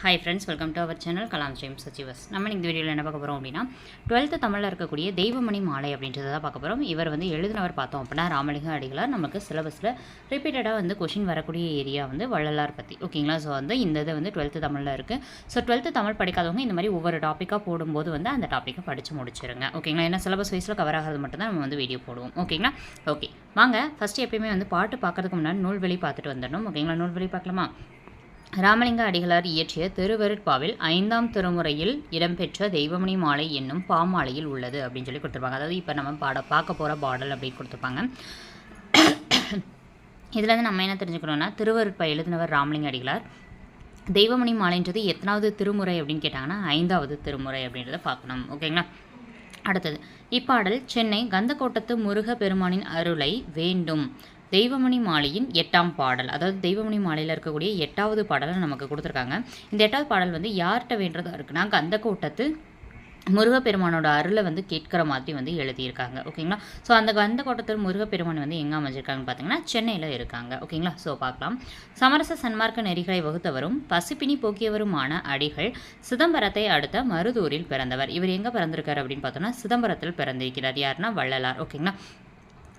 Hi friends welcome to our channel Kalam stream சச்சிவஸ் நம்ம இந்த வீடியோவில் என்ன பார்க்க போகிறோம் அப்படின்னா டுவெல்த்து தமிழில் இருக்கக்கூடிய தெய்வமணி மாலை அப்படின்றத தான் பார்க்க போகிறோம் இவர் வந்து எழுதினவர் பார்த்தோம் அப்படின்னா ராமலிங்க அடிகளார் நமக்கு சிலபஸில் ரிப்பீட்டடாக வந்து கொஷின் வரக்கூடிய ஏரியா வந்து வள்ளலார் பற்றி ஓகேங்களா ஸோ வந்து இந்த இது வந்து டுவெல்த்து தமிழில் இருக்குது ஸோ டுவெல்த்து தமிழ் படிக்காதவங்க இந்த மாதிரி ஒவ்வொரு டாப்பிக்காக போடும்போது வந்து அந்த டாப்பிக்கை படித்து முடிச்சிருங்க. ஓகேங்களா ஏன்னா சிலபஸ் வைஸில் கவர் ஆகிறது மட்டும்தான் நம்ம வந்து வீடியோ போடுவோம். ஓகேங்களா ஓகே வாங்க ஃபஸ்ட்டு எப்பயுமே வந்து பாட்டு பார்க்கறதுக்கு முன்னாடி நூல்வெளி பார்த்துட்டு வந்துடணும். ஓகேங்களா நூல்வெளி பார்க்கலாமா? ராமலிங்க அடிகளார் இயற்றிய திருவருட்பாவில் ஐந்தாம் திருமுறையில் இடம்பெற்ற தெய்வமணி மாலை என்னும் பாமாலையில் உள்ளது அப்படின்னு சொல்லி கொடுத்துருப்பாங்க. அதாவது இப்போ நம்ம பாட பார்க்க போகிற பாடல் அப்படின்னு கொடுத்துருப்பாங்க. இதில் வந்து நம்ம என்ன தெரிஞ்சுக்கணும்னா திருவருட்பா எழுதினவர் ராமலிங்க அடிகளார். தெய்வமணி மாலைன்றது எத்தனாவது திருமுறை அப்படின்னு கேட்டாங்கன்னா ஐந்தாவது திருமுறை அப்படின்றத பார்க்கணும். ஓகேங்களா? அடுத்தது இப்பாடல் சென்னை கந்தக்கோட்டத்து முருக பெருமானின் அருளை வேண்டும். தெய்வமணி மாலையின் எட்டாம் பாடல். அதாவது தெய்வமணி மாலையில் இருக்கக்கூடிய எட்டாவது பாடலை நமக்கு கொடுத்துருக்காங்க. இந்த எட்டாவது பாடல் வந்து யார்கிட்ட வேண்டதாக இருக்குன்னா கந்தக்கோட்டத்து முருகப்பெருமானோட அருளை வந்து கேட்குற மாதிரி வந்து எழுதியிருக்காங்க. ஓகேங்களா? ஸோ அந்த கந்த கோட்டத்தில் முருகப்பெருமான் வந்து எங்கே அமைஞ்சிருக்காங்கன்னு பார்த்தீங்கன்னா சென்னையில் இருக்காங்க. ஓகேங்களா? ஸோ பார்க்கலாம். சமரச சன்மார்க்க நெறிகளை வகுத்தவரும் பசிப்பினி போக்கியவருமான அடிகள் சிதம்பரத்தை அடுத்த மருதூரில் பிறந்தவர். இவர் எங்கே பிறந்திருக்காரு அப்படின்னு பார்த்தோம்னா சிதம்பரத்தில் பிறந்திருக்கிறார். யாருன்னா வள்ளலார். ஓகேங்களா?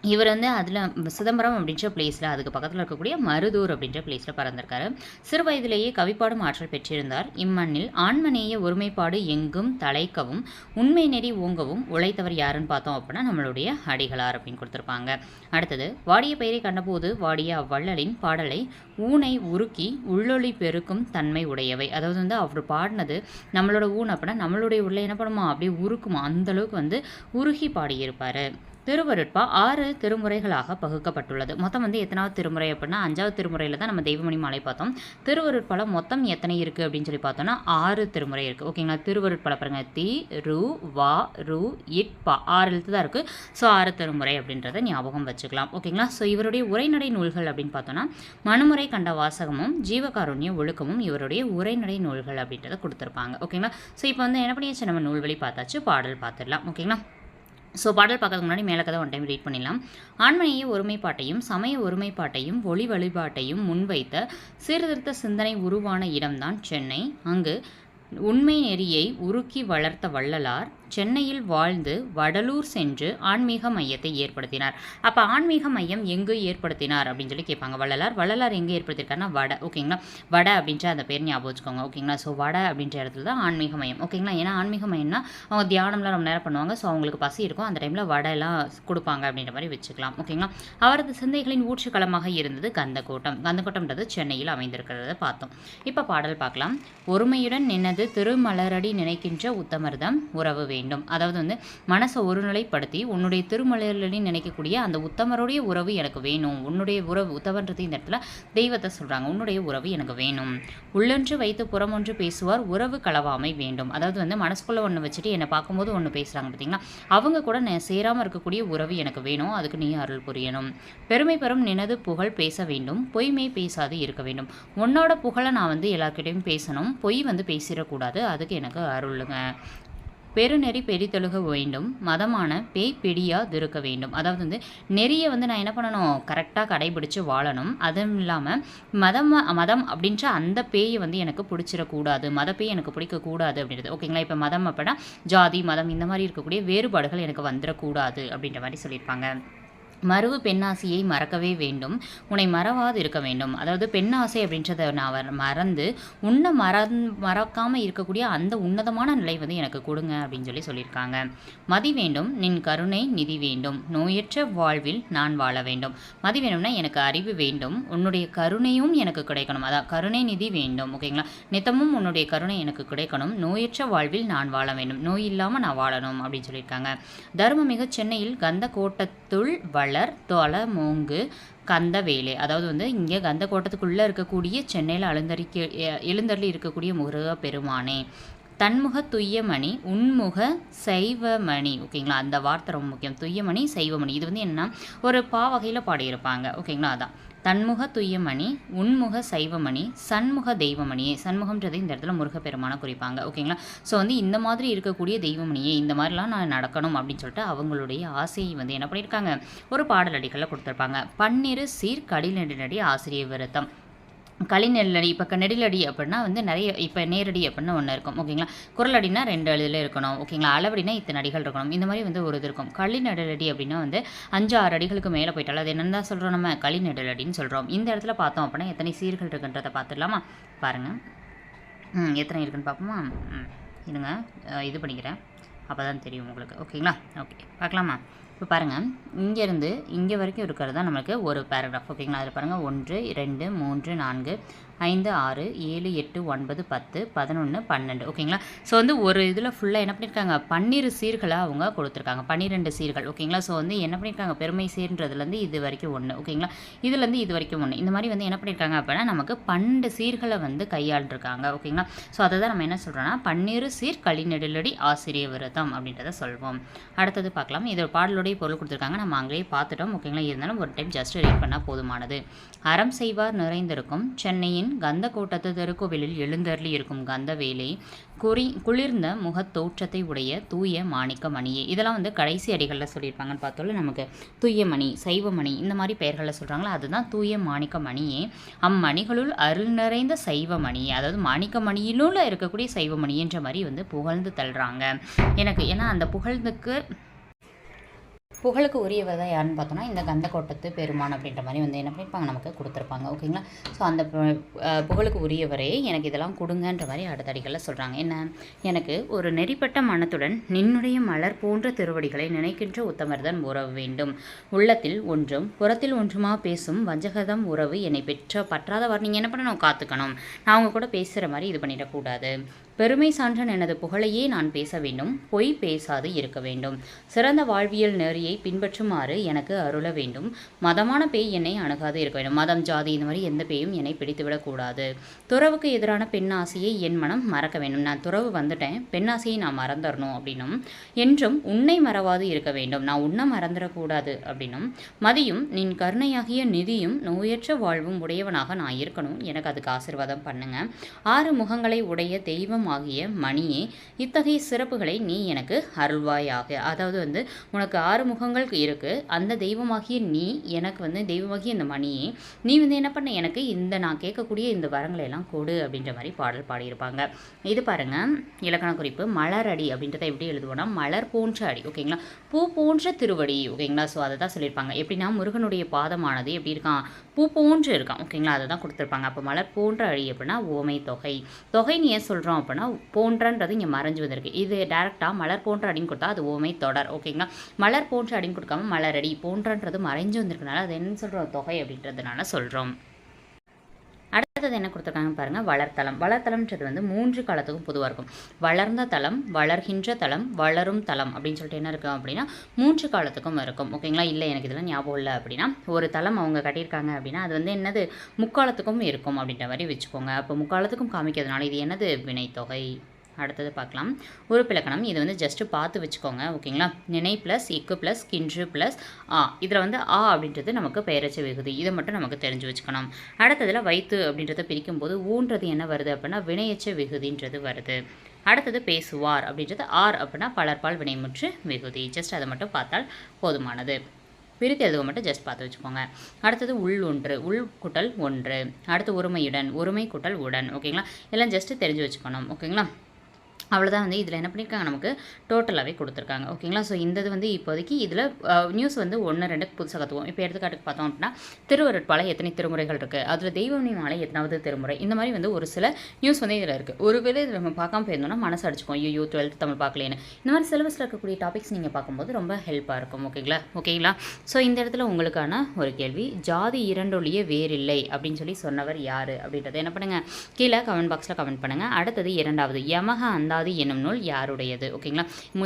இவர் வந்து அதில் சிதம்பரம் அப்படின்ற பிளேஸில் அதுக்கு பக்கத்தில் இருக்கக்கூடிய மருதூர் அப்படின்ற பிளேஸில் பிறந்திருக்காரு. சிறு வயதிலேயே கவிப்பாடும் ஆற்றல் பெற்றிருந்தார். இம்மண்ணில் ஆண்மநேய ஒருமைப்பாடு எங்கும் தலைக்கவும் உண்மை நெறி ஓங்கவும் உழைத்தவர் யாருன்னு பார்த்தோம் அப்படின்னா நம்மளுடைய அடிகளார் அப்படின்னு கொடுத்துருப்பாங்க. அடுத்தது வாடிய பெயரை கண்டபோது வாடிய அவ்வள்ளலின் பாடலை ஊனை உருக்கி உள்ளொளி பெருக்கும் தன்மை உடையவை. அதாவது வந்து அவர் பாடினது நம்மளோட ஊன் அப்படின்னா நம்மளுடைய உள்ள என்ன பண்ணுமா? அப்படியே உருக்குமா? அந்தளவுக்கு வந்து உருகி பாடியிருப்பார். திருவருட்பா ஆறு திருமுறைகளாக பகுக்கப்பட்டுள்ளது. மொத்தம் வந்து எத்தனாவது திருமுறை அப்படின்னா அஞ்சாவது திருமுறையில் தான் நம்ம தெய்வமணி மாலை பார்த்தோம். திருவருட்பல மொத்தம் எத்தனை இருக்குது அப்படின்னு சொல்லி பார்த்தோம்னா ஆறு திருமுறை இருக்குது ஓகேங்களா திருவருட்பல பாருங்க. தி ரு வா ரு இட் பா ஆறு எழுத்து தான் இருக்குது ஸோ ஆறு திருமுறை அப்படின்றத ஞாபகம் வச்சுக்கலாம். ஓகேங்களா ஸோ இவருடைய உரைநடை நூல்கள் அப்படின்னு பார்த்தோன்னா மனுமுறை கண்ட வாசகமும் ஜீவகாருண்ய ஒழுக்கமும் இவருடைய உரைநடை நூல்கள் அப்படின்றத கொடுத்துருப்பாங்க. ஓகேங்களா ஸோ இப்போ வந்து என்ன பண்ணியாச்சு? நம்ம நூல்வழி பார்த்தாச்சு பாடல் பார்த்துடலாம். ஓகேங்களா ஸோ பாடல் பார்க்கறதுக்கு முன்னாடி மேலே கதை ஒன் டைம் ரீட் பண்ணிடலாம். ஆண்மனைய ஒருமைப்பாட்டையும் சமய ஒருமைப்பாட்டையும் ஒளி வழிபாட்டையும் முன்வைத்த சீர்திருத்த சிந்தனை உருவான இடம்தான் சென்னை. அங்கு உண்மை நெறியை உருக்கி வளர்த்த வள்ளலார் சென்னையில் வாழ்ந்து வடலூர் சென்று ஆன்மீக மையத்தை ஏற்படுத்தினார். அப்போ ஆன்மீக மையம் எங்கு ஏற்படுத்தினார் அப்படின்னு சொல்லி கேட்பாங்க. வள்ளலார் வள்ளலார் எங்கே ஏற்படுத்தியிருக்காருன்னா வட ஓகேங்களா? வட அப்படின்ற அந்த பேர் ஞாபகம் வச்சுக்கோங்க ஓகேங்களா? ஸோ வட அப்படின்ற இடத்துல தான் ஆன்மீக மையம் ஓகேங்களா? ஏன்னா ஆன்மீக மையம்னா அவங்க தியானம்லாம் ரொம்ப நேரம் பண்ணுவாங்க. ஸோ அவங்களுக்கு பசி இருக்கும். அந்த டைமில் வடையெல்லாம் கொடுப்பாங்க அப்படின்ற மாதிரி வச்சுக்கலாம் ஓகேங்களா? அவரது சிந்தைகளின் ஊற்றுக்களமாக இருந்தது கந்தக்கோட்டம் கந்தக்கோட்டம்ன்றது சென்னையில் அமைந்திருக்கிறத பார்த்தோம். இப்போ பாடல் பார்க்கலாம். ஒருமையுடன் நின்னது திருமலரடி நினைக்கின்ற உத்தமர்தம் உறவு வேண்டும். அதாவது வந்து மனசை ஒருநிலைப்படுத்தி உன்னுடைய திருமலரடி நினைக்கக்கூடிய அந்த உத்தமருடைய உறவு எனக்கு வேணும். உன்னுடைய உறவு உத்தவன்றது இந்த இடத்துல தெய்வத்தை சொல்கிறாங்க உன்னுடைய உறவு எனக்கு வேணும். உள்ளொன்று வைத்து புறமொன்று பேசுவார். உறவு களவாமை வேண்டும். அதாவது வந்து மனசுக்குள்ளே ஒன்று வச்சுட்டு என்னை பார்க்கும்போது ஒன்று பேசுகிறாங்க பார்த்தீங்களா அவங்க கூட நான் சேராமல் இருக்கக்கூடிய உறவு எனக்கு வேணும். அதுக்கு நீ அருள் புரியணும். பெருமை பெறும் நினது புகழ் பேச வேண்டும். பொய்மை பேசாது இருக்க வேண்டும். உன்னோட புகழை நான் வந்து எல்லாருக்கிட்டையும் பேசணும். பொய் வந்து பேசிடக்கூடாது. அதுக்கு எனக்கு அருளுங்க. பெருநெறி பெரிதொழுக வேண்டும் மதமான பேய் பிடியாதிருக்க வேண்டும். அதாவது வந்து நெறியை வந்து நான் என்ன பண்ணணும்? கரெக்டாக கடைபிடிச்சு வாழணும். அதுவும் இல்லாமல் மதம் மதம் அப்படின்ற அந்த பேயை வந்து எனக்கு பிடிச்சிடக்கூடாது. மத பேய் எனக்கு பிடிக்கக்கூடாது அப்படின்றது. ஓகேங்களா இப்போ மதம் அப்படின்னா ஜாதி மதம் இந்த மாதிரி இருக்கக்கூடிய வேறுபாடுகள் எனக்கு வந்துடக்கூடாது அப்படின்ற மாதிரி சொல்லியிருப்பாங்க. மறுவு பெண்ணாசையை மறக்கவே வேண்டும். உன்னை மறவாது இருக்க வேண்டும். அதாவது பெண்ணாசை அப்படின்றத நான் மறந்து உன்னை மறந் மறக்காமல் இருக்கக்கூடிய அந்த உன்னதமான நிலை வந்து எனக்கு கொடுங்க அப்படின்னு சொல்லி சொல்லியிருக்காங்க. மதி வேண்டும் நின் கருணை நிதி வேண்டும். நோயற்ற வாழ்வில் நான் வாழ வேண்டும். மதி வேணும்னா எனக்கு அறிவு வேண்டும். உன்னுடைய கருணையும் எனக்கு கிடைக்கணும். அதான் கருணை நிதி வேண்டும். ஓகேங்களா நித்தமும் உன்னுடைய கருணை எனக்கு கிடைக்கணும். நோயற்ற வாழ்வில் நான் வாழ வேண்டும். நோய் இல்லாமல் நான் வாழணும் அப்படின்னு சொல்லியிருக்காங்க. தர்மமிகு சென்னையில் கந்த கோட்டத்துள் தொலை தொல மூங்கு கந்தவேலை. அதாவது வந்து இங்கே கந்த கோட்டத்துக்குள்ளே இருக்கக்கூடிய சென்னையில் அழுந்தரிக்க எழுந்தருளி இருக்கக்கூடிய முருக பெருமானே தன்முக துய்யமணி உன்முக சைவமணி. ஓகேங்களா அந்த வார்த்தை ரொம்ப முக்கியம். துய்யமணி சைவமணி. இது வந்து என்ன? ஒரு பாவகையில் பாடியிருப்பாங்க. ஓகேங்களா அதான். தன்முக துய்யமணி உன்முக சைவமணி சண்முக தெய்வமணியே சண்முகம்ன்றது இந்த இடத்துல முருகப்பெருமான குறிப்பாங்க. ஓகேங்களா? ஸோ வந்து இந்த மாதிரி இருக்கக்கூடிய தெய்வமணியே இந்த மாதிரிலாம் நான் நடக்கணும் அப்படின்னு சொல்லிட்டு அவங்களுடைய ஆசையை வந்து என்ன பண்ணியிருக்காங்க? ஒரு பாடலடிகளில் கொடுத்துருப்பாங்க. பன்னிரு சீர் கடில் நடி ஆசிரியர் விருத்தம் களிநெல்லடி இப்போ நெடிலடி அப்படின்னா வந்து நிறைய இப்போ நேரடி அப்படின்னு ஒன்று இருக்கும். ஓகேங்களா? குரலடினா ரெண்டு அழுதில் இருக்கணும். ஓகேங்களா? அளவடினா இத்தனை அடிகள் இருக்கணும். இந்த மாதிரி வந்து ஒரு இது இருக்கும். களி நெடலடி அப்படின்னா வந்து அஞ்சு ஆறு அடிகளுக்கு மேலே போயிட்டாலும் அது என்னென்னு தான் சொல்கிறோம் நம்ம? களி நெடலடின்னு சொல்கிறோம் இந்த இடத்துல பார்த்தோம் அப்படின்னா எத்தனை சீர்கள் இருக்குன்றதை பார்த்துடலாமா? பாருங்கள் எத்தனை இருக்குன்னு பார்ப்போமா? ம் இது பண்ணிக்கிறேன். அப்போ தான் தெரியும் உங்களுக்கு. ஓகேங்களா? ஓகே. பார்க்கலாமா? இப்போ பாருங்கள் இங்கேருந்து இங்கே வரைக்கும் இருக்கிறது தான் நம்மளுக்கு ஒரு பேராகிராஃப் ஓகேங்களா அதில் பாருங்கள் ஒன்று ரெண்டு மூன்று நான்கு. ஐந்து ஆறு ஏழு எட்டு ஒன்பது பத்து பதினொன்று பன்னெண்டு. ஓகேங்களா? ஸோ வந்து ஒரு இதில் ஃபுல்லாக என்ன பண்ணியிருக்காங்க பன்னிரு சீர்களை அவங்க கொடுத்துருக்காங்க. பன்னிரெண்டு சீர்கள். ஓகேங்களா? ஸோ வந்து என்ன பண்ணியிருக்காங்க பெருமை சீர்ன்றதுலேருந்து இது வரைக்கும் ஒன்று ஓகேங்களா? இதுலேருந்து இது வரைக்கும் ஒன்று இந்த மாதிரி வந்து என்ன பண்ணியிருக்காங்க அப்படின்னா நமக்கு பன்னெண்டு சீர்களை வந்து கையாண்டிருக்காங்க. ஓகேங்களா? ஸோ அதை தான் நம்ம என்ன சொல்கிறோன்னா பன்னிரு சீர் களிநெடிலடி ஆசிரிய விரதம் அப்படின்றத சொல்வோம். அடுத்தது பார்க்கலாம். இதோட பாடலுடைய பொருள் கொடுத்துருக்காங்க. நம்ம அங்கேயே பார்த்துட்டோம். ஓகேங்களா? இருந்தாலும் ஒரு டைம் ஜஸ்ட் ரீட் பண்ணால் போதுமானது. அறம் செய்வார் நிறைந்திருக்கும். சென்னையின் கந்த கோட்டத்து திருக்கோவிலில் எழுந்தருளி இருக்கும் கந்தவேலே குறி குளிர்ந்த முகத்தோற்றத்தை உடைய தூய மாணிக்க மணியே இதெல்லாம் வந்து கடைசி அடிகளில் சொல்லியிருப்பாங்கன்னு பார்த்தோம்ல நமக்கு தூய மணி சைவ மணி இந்த மாதிரி பெயர்களில் சொல்கிறாங்களா அதுதான் தூய மாணிக்க மணியே அம்மணிகளுள் அருள் நிறைந்த சைவ மணியே அதாவது மாணிக்க மணியிலுள்ள இருக்கக்கூடிய சைவ மணின்ற மாதிரி வந்து புகழ்ந்து தள்ளுறாங்க. எனக்கு ஏன்னா அந்த புகழ்ந்துக்கு புகழுக்கு உரியவர் தான் யாருன்னு பார்த்தோன்னா இந்த கந்தக்கோட்டத்து பெருமான் அப்படின்ற மாதிரி வந்து என்ன பண்ணியிருப்பாங்க நமக்கு கொடுத்துருப்பாங்க. ஓகேங்களா ஸோ அந்த பு- புகழுக்கு உரியவரே எனக்கு இதெல்லாம் கொடுங்கன்ற மாதிரி அடுத்தடிகளில் சொல்கிறாங்க என்ன? எனக்கு ஒரு நெறிப்பட்ட மனத்துடன் நின்னுடைய மலர் போன்ற திருவடிகளை நினைக்கின்ற உத்தமர்தான் உறவு வேண்டும். உள்ளத்தில் ஒன்றும் புறத்தில் ஒன்றுமா பேசும் வஞ்சகதம் உறவு என்னை பெற்ற பற்றாதவர் நீங்கள் என்ன பண்ணணும்? காத்துக்கணும். நான் அவங்க கூட பேசுகிற மாதிரி இது பண்ணிடக்கூடாது. பெருமை சான்றன் எனது புகழையே நான் பேச வேண்டும். பொய் பேசாது இருக்க வேண்டும். சிறந்த வாழ்வியல் நெறியை பின்பற்றுமாறு எனக்கு அருள வேண்டும். மதமான பேய் என்னை அணுகாது இருக்க வேண்டும். மதம் ஜாதி இந்த மாதிரி எந்த பேயும் என்னை பிடித்துவிடக்கூடாது துறவுக்கு எதிரான பெண் ஆசையை என் மனம் மறக்க வேண்டும். நான் துறவு வந்துட்டேன். பெண் ஆசையை நான் மறந்துடணும் அப்படின்னும் என்றும் உன்னை மறவாது இருக்க வேண்டும். நான் உன்னை மறந்துடக்கூடாது அப்படின்னும் மதியும் நின் கருணையாகிய நிதியும் நோயற்ற வாழ்வும் உடையவனாக நான் இருக்கணும். எனக்கு அதுக்கு ஆசீர்வாதம் பண்ணுங்க. ஆறு முகங்களை உடைய தெய்வம் ஆகிய மணியே இத்தகைய சிறப்புகளை நீ எனக்கு அருள்வாயாக. அதாவது வந்து உனக்கு ஆறு முகங்கள் இருக்குது அந்த தெய்வமாகிய நீ எனக்கு வந்து தெய்வமாகிய இந்த மணியே நீ வந்து என்ன பண்ண? எனக்கு இந்த நான் கேட்கக்கூடிய இந்த வரங்களை எல்லாம் கொடு அப்படின்ற மாதிரி பாடல் பாடியிருப்பாங்க. இது பாருங்கள் இலக்கண குறிப்பு மலரடி அப்படின்றத எப்படி எழுதுவோம்னா மலர் போன்ற அடி ஓகேங்களா? பூ போன்ற திருவடி ஓகேங்களா? ஸோ அதை தான் சொல்லியிருப்பாங்க. எப்படின்னா முருகனுடைய பாதமானது எப்படி இருக்கான்? பூ போன்று இருக்கான் ஓகேங்களா? அதை தான் கொடுத்துருப்பாங்க. அப்போ மலர் போன்ற அடி அப்படின்னா ஓமை தொகை. தொகைன்னு ஏன் சொல்கிறோம் அப்படின்னா போன்றன்றது இங்கே மறைஞ்சு வந்திருக்கு. இது டேரெக்டாக மலர் போன்ற அப்படின்னு கொடுத்தா அது ஓமை தொடர் ஓகேங்களா மலர் போன்ற அப்படின்னு கொடுக்காம மலரடி போன்றன்றது மறைஞ்சு வந்திருக்கனால அது என்ன சொல்கிறோம் தொகை அப்படின்றதுனால சொல்கிறோம் அடுத்தது என்ன கொடுத்துருக்காங்க பாருங்கள் வளர்த்தலம் வளர்த்தலம்ன்றது வந்து மூன்று காலத்துக்கும் பொதுவாக இருக்கும். வளர்ந்த தலம் வளர்கின்ற தலம் வளரும் தலம் அப்படின்னு சொல்லிட்டு என்ன இருக்கும் அப்படின்னா மூன்று காலத்துக்கும் இருக்கும். ஓகேங்களா இல்லை எனக்கு இதெல்லாம் ஞாபகம் இல்லை அப்படின்னா ஒரு தலம் அவங்க கட்டியிருக்காங்க அப்படின்னா அது வந்து என்னது? முக்காலத்துக்கும் இருக்கும் அப்படின்ற மாதிரி வச்சுக்கோங்க. அப்போ முக்காலத்துக்கும் காமிக்கிறதுனால இது என்னது? வினைத்தொகை. அடுத்தது பார்க்கலாம். உறுப்பிலக்கணம் இது வந்து ஜஸ்ட்டு பார்த்து வச்சுக்கோங்க. ஓகேங்களா? நினை ப்ளஸ் இக்கு ப்ளஸ் கின்று ப்ளஸ் ஆ. இதில் வந்து ஆ அப்படின்றது நமக்கு பெயரச்ச விகுதி. இதை மட்டும் நமக்கு தெரிஞ்சு வச்சுக்கணும். அடுத்ததில் வைத்து அப்படின்றத பிரிக்கும்போது ஊன்றது என்ன வருது அப்படின்னா வினையச்ச விகுதின்றது வருது. அடுத்தது பேசுவார் அப்படின்றது ஆர் அப்படின்னா பலர்பால் வினைமுற்று விகுதி. ஜஸ்ட் அதை மட்டும் பார்த்தால் போதுமானது. பிரித்து எழுதுவ மட்டும் ஜஸ்ட் பார்த்து வச்சுக்கோங்க. அடுத்தது உள் ஒன்று. உள் குட்டல் ஒன்று. அடுத்து ஒருமையுடன். ஒருமை குட்டல் உடன். ஓகேங்களா? எல்லாம் ஜஸ்ட்டு தெரிஞ்சு வச்சுக்கணும். ஓகேங்களா? அவ்வளோதான் வந்து இதில் என்ன பண்ணியிருக்காங்க நமக்கு டோட்டலாகவே கொடுத்துருக்காங்க. ஓகேங்களா ஸோ இந்த இது வந்து இப்போதைக்கு இதில் நியூஸ் வந்து ஒன்று ரெண்டு புதுசாக கற்றுவோம் இப்போ எடுத்துக்காட்டுக்கு பார்த்தோம் அப்படின்னா திருவருட்பாலை எத்தனை திருமுறைகள் இருக்குது அதில் தெய்வமணி மாலை எத்தனாவது திருமுறை? இந்த மாதிரி வந்து ஒரு சில நியூஸ் வந்து இதில் இருக்குது ஒருவேளை இதில் நம்ம பார்க்காம போயிருந்தோம்னா மனசு அடிச்சுக்கும். ஐயோ டுவெல்த் தமிழ் பார்க்கலேன்னு இந்த மாதிரி சிலபஸில் இருக்கக்கூடிய டாபிக்ஸ் நீங்கள் பார்க்கும்போது ரொம்ப ஹெல்ப்பாக இருக்கும். ஓகேங்களா ஓகேங்களா ஸோ இந்த இடத்துல உங்களுக்கான ஒரு கேள்வி. ஜாதி இரண்டொழிய வேறில்லை அப்படின்னு சொல்லி சொன்னவர் யார் அப்படின்றத என்ன பண்ணுங்கள் கீழே கமெண்ட் பாக்ஸில் கமெண்ட் பண்ணுங்கள் அடுத்தது இரண்டாவது. யமக அந்தாது என்னும் நூல் யாருடையது? ஓகேங்களா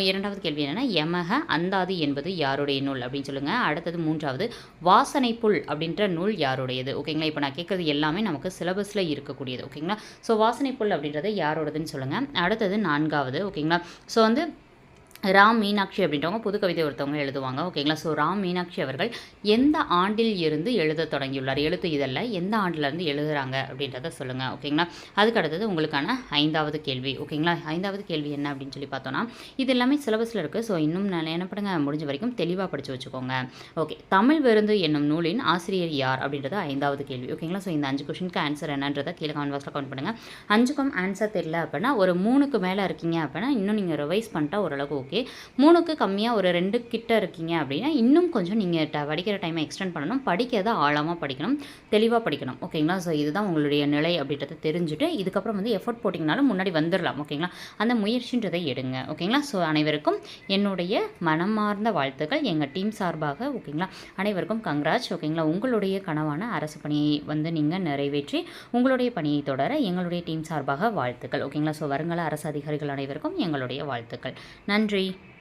இரண்டாவது கேள்வி என்னென்னா யமக அந்தாது என்பது யாருடைய நூல் அப்படின்னு சொல்லுங்கள் அடுத்தது மூன்றாவது வாசனை புல் அப்படின்ற நூல் யாருடையது? ஓகேங்களா இப்போ நான் கேட்குறது எல்லாமே நமக்கு சிலபஸில் இருக்கக்கூடியது. ஓகேங்களா ஸோ வாசனை புல் அப்படின்றது யாரோடதுன்னு சொல்லுங்கள் அடுத்தது நான்காவது. ஓகேங்களா ஸோ வந்து ராம் மீனாட்சி அப்படின்றவங்க புது கவிதை ஒருத்தவங்க எழுதுவாங்க. ஓகேங்களா? ஸோ ராம் மீனாட்சி அவர்கள் எந்த ஆண்டில் இருந்து எழுத தொடங்கியுள்ளார்? எழுத்து இதழில் எந்த ஆண்டிலேருந்து எழுதுகிறாங்க அப்படின்றத சொல்லுங்கள் ஓகேங்களா? அதுக்கு அடுத்தது உங்களுக்கான ஐந்தாவது கேள்வி. ஓகேங்களா? ஐந்தாவது கேள்வி என்ன அப்படின்னு சொல்லி பார்த்தோன்னா இது எல்லாமே சிலபஸில் இருக்குது ஸோ இன்னும் நான் என்ன பண்ணுங்க? முடிஞ்ச வரைக்கும் தெளிவாக படித்து வச்சுக்கோங்க. ஓகே. தமிழ் விருந்து என்னும் நூலின் ஆசிரியர் யார் அப்படின்றது ஐந்தாவது கேள்வி. ஓகேங்களா? ஸோ இந்த அஞ்சு கொஷினுக்கு ஆன்சர் என்னன்றதை கீழே கமெண்ட் பாக்ஸில் கவுண்ட் பண்ணுங்கள் அஞ்சுக்கும் ஆன்சர் தெரியல அப்படின்னா ஒரு மூணுக்கு மேலே இருக்கீங்க அப்படின்னா இன்னும் நீங்கள் ரிவைஸ் பண்ணிட்டா ஓரளவுக்கு ஓகே ஓகே. மூணுக்கு கம்மியாக ஒரு ரெண்டு கிட்ட இருக்கீங்க அப்படின்னா இன்னும் கொஞ்சம் நீங்கள் படிக்கிற டைமை எக்ஸ்டெண்ட் பண்ணணும். படிக்கிறத ஆழமாக படிக்கணும். தெளிவாக படிக்கணும். ஓகேங்களா? ஸோ இதுதான் உங்களுடைய நிலை அப்படின்றத தெரிஞ்சுட்டு இதுக்கப்புறம் வந்து எஃபர்ட் போட்டிங்கனாலும் முன்னாடி வந்துடலாம் ஓகேங்களா? அந்த முயற்சின்றதை எடுங்க. ஓகேங்களா? ஸோ அனைவருக்கும் என்னுடைய மனமார்ந்த வாழ்த்துக்கள். எங்கள் டீம் சார்பாக ஓகேங்களா? அனைவருக்கும் கங்ராஜ் ஓகேங்களா? உங்களுடைய கனவான அரசு பணியை வந்து நீங்கள் நிறைவேற்றி உங்களுடைய பணியை தொடர எங்களுடைய டீம் சார்பாக வாழ்த்துக்கள். ஓகேங்களா? ஸோ வருங்கால அரசு அதிகாரிகள் அனைவருக்கும் எங்களுடைய வாழ்த்துக்கள். நன்றி. Bye.